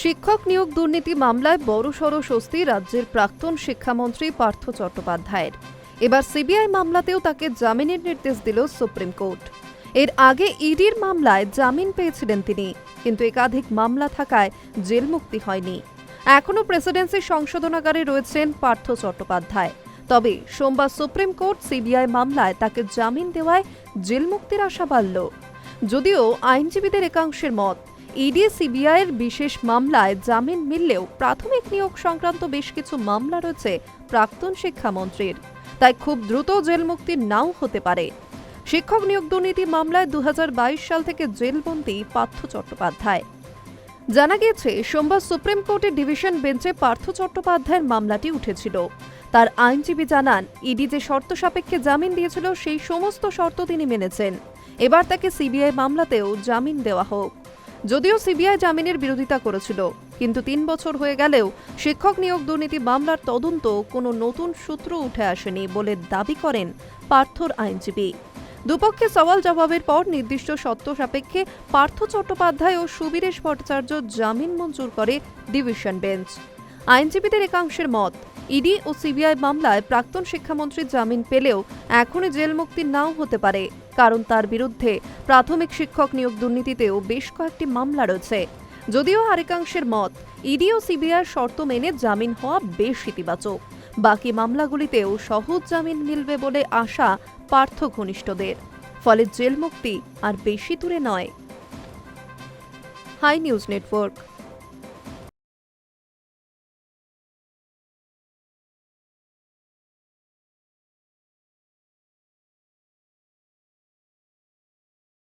শিক্ষক নিয়োগ দুর্নীতি মামলায় বড়সড় স্বস্তি রাজ্যের প্রাক্তন শিক্ষামন্ত্রী পার্থ চট্টোপাধ্যায়ের। এবার সিবিআই মামলাতেও তাকে জামিনের নির্দেশ দিল সুপ্রিম কোর্ট। এর আগে ইডির মামলায় জামিন পেয়েছিলেন তিনি, কিন্তু একাধিক মামলা থাকায় জেল মুক্তি হয়নি। এখনও প্রেসিডেন্সি সংশোধনাগারে রয়েছেন পার্থ চট্টোপাধ্যায়। তবে সোমবার সুপ্রিম কোর্ট সিবিআই মামলায় তাকে জামিন দেওয়ায় জেল মুক্তির আশা বাড়ল। যদিও আইনজীবীদের একাংশের মত ইডি সিবিআইয়ের বিশেষ মামলায় জামিন মিললেও প্রাথমিক নিয়োগ সংক্রান্ত বেশ কিছু মামলা রয়েছে প্রাক্তন শিক্ষামন্ত্রীর। তাই খুব দ্রুত জেল মুক্তি নাও হতে পারে। শিক্ষক নিয়োগ দুর্নীতি মামলায় দু হাজার বাইশ সাল থেকে জেলবন্দি পার্থ চট্টোপাধ্যায়। জানা গিয়েছে, সোমবার সুপ্রিম কোর্টের ডিভিশন বেঞ্চে পার্থ চট্টোপাধ্যায়ের মামলাটি উঠেছিল। তার আইনজীবী জানান, ইডি যে শর্ত সাপেক্ষে জামিন দিয়েছিল, সেই সমস্ত শর্ত তিনি মেনেছেন। এবার তাকে সিবিআই মামলাতেও জামিন দেওয়া হোক। যদিও সিবিআই জামিনের বিরোধিতা করেছিল, কিন্তু তিন বছর হয়ে গেলেও শিক্ষক নিয়োগ দুর্নীতি মামলার তদন্ত কোনো নতুন সূত্র উঠে আসেনি বলে দাবি করেন পার্থর আইনজীবী। দুপক্ষে সওয়াল জবাবের পর নির্দিষ্ট সত্য সাপেক্ষে পার্থ চট্টোপাধ্যায় ও সুবীরেশ ভট্টাচার্য জামিন মঞ্জুর করে ডিভিশন বেঞ্চ। আইনজীবীদের একাংশের মত ইডি ও সিবিআই মামলায় প্রাক্তন শিক্ষামন্ত্রীর জামিন পেলেও এখনই জেল মুক্তি নাও হতে পারে, কারণ তার বিরুদ্ধে প্রাথমিক শিক্ষক নিয়োগ দুর্নীতিতেও বেশ কয়েকটি মামলা রয়েছে। যদিও আরেকাংশের মত, ইডি ও সিবিআই শর্ত মেনে জামিন হওয়া বেশ ইতিবাচক। বাকি মামলাগুলিতেও সহজ জামিন মিলবে বলে আশা পার্থ ঘনিষ্ঠদের ফলে জেল মুক্তি আর বেশি দূরে নয়। High news network.